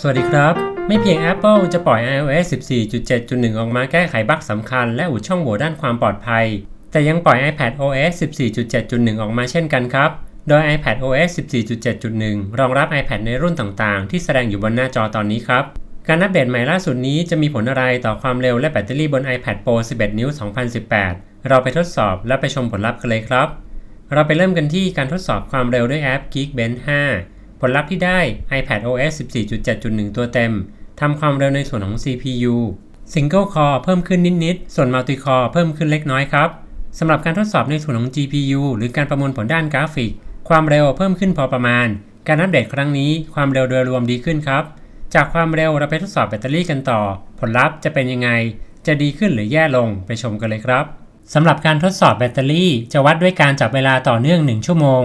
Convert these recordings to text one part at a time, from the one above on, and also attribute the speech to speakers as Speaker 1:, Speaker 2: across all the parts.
Speaker 1: สวัสดีครับ ไม่เพียง Apple จะปล่อย iOS 14.7.1 ออกมาแก้ไขบั๊กสำคัญและอุดช่องโหว่ด้านความปลอดภัย แต่ยังปล่อย iPad OS 14.7.1 ออกมาเช่นกันครับ โดย iPad OS 14.7.1 รองรับ iPad ในรุ่นต่างๆ ที่แสดงอยู่บนหน้าจอตอนนี้ครับ การอัปเดตใหม่ล่าสุดนี้จะมีผลอะไรต่อความเร็วและแบตเตอรี่บน iPad Pro 11 นิ้ว 2018 เราไปทดสอบและไปชมผลลัพธ์กันเลยครับ เราไปเริ่มกันที่การทดสอบความเร็วด้วยแอป Geekbench 5 ผลลัพธ์ที่ได้ iPad OS 14.7.1 ตัวเต็ม ทำความเร็วในส่วนของ CPU Single Core เพิ่มขึ้นนิดๆ ส่วน Multi Core เพิ่มขึ้นเล็กน้อยครับ สำหรับการทดสอบในส่วนของ GPU หรือการประมวลผลด้านกราฟิก ความเร็วเพิ่มขึ้นพอประมาณ การอัปเดตครั้งนี้ความเร็วโดยรวมดีขึ้นครับ จากความเร็วเราไปทดสอบแบตเตอรี่กันต่อ ผลลัพธ์จะเป็นยังไง จะดีขึ้นหรือแย่ลงไปชมกันเลยครับสำหรับการทดสอบแบตเตอรี่จะวัดด้วยการจับเวลาต่อเนื่อง 1 ชั่วโมง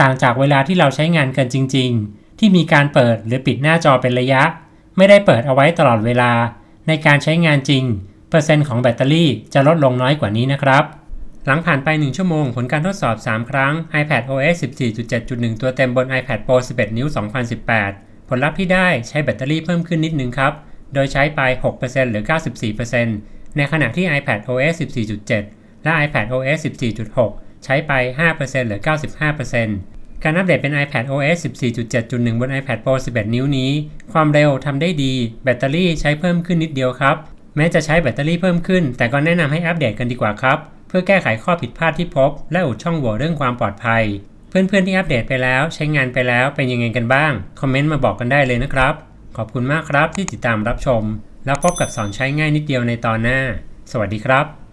Speaker 1: ต่างจากเวลาที่เราใช้งานกันจริง ๆ ที่มีการเปิดหรือปิดหน้าจอเป็นระยะ ไม่ได้เปิดเอาไว้ตลอดเวลา ในการใช้งานจริง เปอร์เซ็นต์ของแบตเตอรี่จะลดลงน้อยกว่านี้นะครับ หลังผ่านไป 1 ชั่วโมงผลการทดสอบ 3 ครั้ง iPad OS 14.7.1 ตัวเต็มบน iPad Pro 11 นิ้ว 2018 ผลลัพธ์ที่ได้ใช้แบตเตอรี่เพิ่มขึ้นนิดนึงครับ โดยใช้ไป 6%หรือ 94%ในขณะที่ iPad OS 14.7 และ iPad OS 14.6 ใช้ไป 5%เหรือ 95%การอัปเดตเป็น iPad OS 14.7.1 บน iPad Pro 11 นิ้วนี้ ความเร็วทำได้ดี แบตเตอรี่ใช้เพิ่มขึ้นนิดเดียวครับ แม้จะใช้แบตเตอรี่เพิ่มขึ้น แต่ก็แนะนำให้อัปเดตกันดีกว่าครับ เพื่อแก้ไขข้อผิดพลาดที่พบ และอุดช่องโหว่เรื่องความปลอดภัย เพื่อนๆที่อัปเดตไปแล้ว ใช้งานไปแล้วเป็นยังไงกันบ้าง คอมเมนต์มาบอกกันได้เลยนะครับ ขอบคุณมากครับที่ติดตามรับชม แล้วพบกับสอนใช้ง่ายนิดเดียวในตอนหน้า สวัสดีครับ